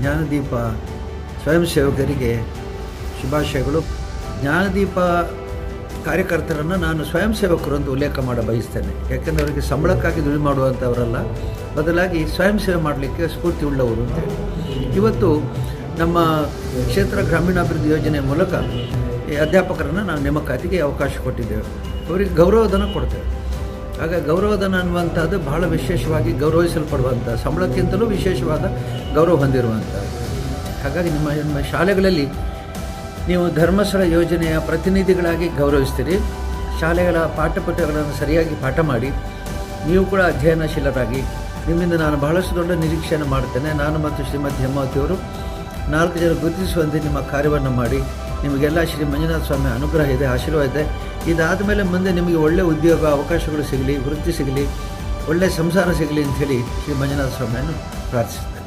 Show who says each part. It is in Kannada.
Speaker 1: ಜ್ಞಾನದೀಪ ಸ್ವಯಂ ಸೇವಕರಿಗೆ ಶುಭಾಶಯಗಳು. ಜ್ಞಾನದೀಪ ಕಾರ್ಯಕರ್ತರನ್ನು ನಾನು ಸ್ವಯಂ ಸೇವಕರು ಅಂತ ಉಲ್ಲೇಖ ಮಾಡ ಬಯಸ್ತೇನೆ. ಯಾಕೆಂದರೆ ಅವರಿಗೆ ಸಂಬಳಕ್ಕಾಗಿ ದುಡಿ ಮಾಡುವಂಥವರಲ್ಲ ಬದಲಾಗಿ ಸ್ವಯಂ ಸೇವೆ ಮಾಡಲಿಕ್ಕೆ ಸ್ಫೂರ್ತಿ ಉಳ್ಳವರು ಅಂತೇಳಿ ಇವತ್ತು ನಮ್ಮ ಕ್ಷೇತ್ರ ಗ್ರಾಮೀಣಾಭಿವೃದ್ಧಿ ಯೋಜನೆ ಮೂಲಕ ಈ ಅಧ್ಯಾಪಕರನ್ನು ನಾವು ನೇಮಕಾತಿಗೆ ಅವಕಾಶ ಕೊಟ್ಟಿದ್ದೇವೆ. ಅವರಿಗೆ ಗೌರವಧನ ಕೊಡ್ತೇವೆ. ಆಗ ಗೌರವಧನ ಅನ್ನುವಂಥದ್ದು ಬಹಳ ವಿಶೇಷವಾಗಿ ಗೌರವಿಸಲ್ಪಡುವಂಥ, ಸಂಬಳಕ್ಕಿಂತಲೂ ವಿಶೇಷವಾದ ಗೌರವ ಹೊಂದಿರುವಂಥದ್ದು ಹಾಗಾಗಿ ನಿಮ್ಮ ನಿಮ್ಮ ಶಾಲೆಗಳಲ್ಲಿ ನೀವು ಧರ್ಮಸ್ಥಳ ಯೋಜನೆಯ ಪ್ರತಿನಿಧಿಗಳಾಗಿ ಗೌರವಿಸ್ತೀರಿ. ಶಾಲೆಗಳ ಪಾಠಪುಸ್ತಕಗಳನ್ನು ಸರಿಯಾಗಿ ಪಾಠ ಮಾಡಿ, ನೀವು ಕೂಡ ಅಧ್ಯಯನಶೀಲರಾಗಿ. ನಿಮ್ಮಿಂದ ನಾನು ಬಹಳಷ್ಟು ದೊಡ್ಡ ನಿರೀಕ್ಷೆಯನ್ನು ಮಾಡ್ತೇನೆ ನಾನು ಮತ್ತು ಶ್ರೀಮತಿ ಹೇಮಾವತಿಯವರು ನಾಲ್ಕು ಜನ ಗುರುತಿಸುವಂತೆ ನಿಮ್ಮ ಕಾರ್ಯವನ್ನು ಮಾಡಿ ನಿಮಗೆಲ್ಲ ಶ್ರೀ ಮಂಜುನಾಥ ಸ್ವಾಮಿ ಅನುಗ್ರಹ ಇದೆ, ಆಶೀರ್ವಾದ ಇದೆ. ಇದಾದ ಮೇಲೆ ಮುಂದೆ ನಿಮಗೆ ಒಳ್ಳೆಯ ಉದ್ಯೋಗ, ಅವಕಾಶಗಳು ಸಿಗಲಿ, ವೃತ್ತಿ ಸಿಗಲಿ ಒಳ್ಳೆಯ ಸಂಸಾರ ಸಿಗಲಿ ಅಂಥೇಳಿ ಶ್ರೀ ಮಂಜುನಾಥ ಸ್ವಾಮಿಯನ್ನು ಪ್ರಾರ್ಥಿಸ್ತೀನಿ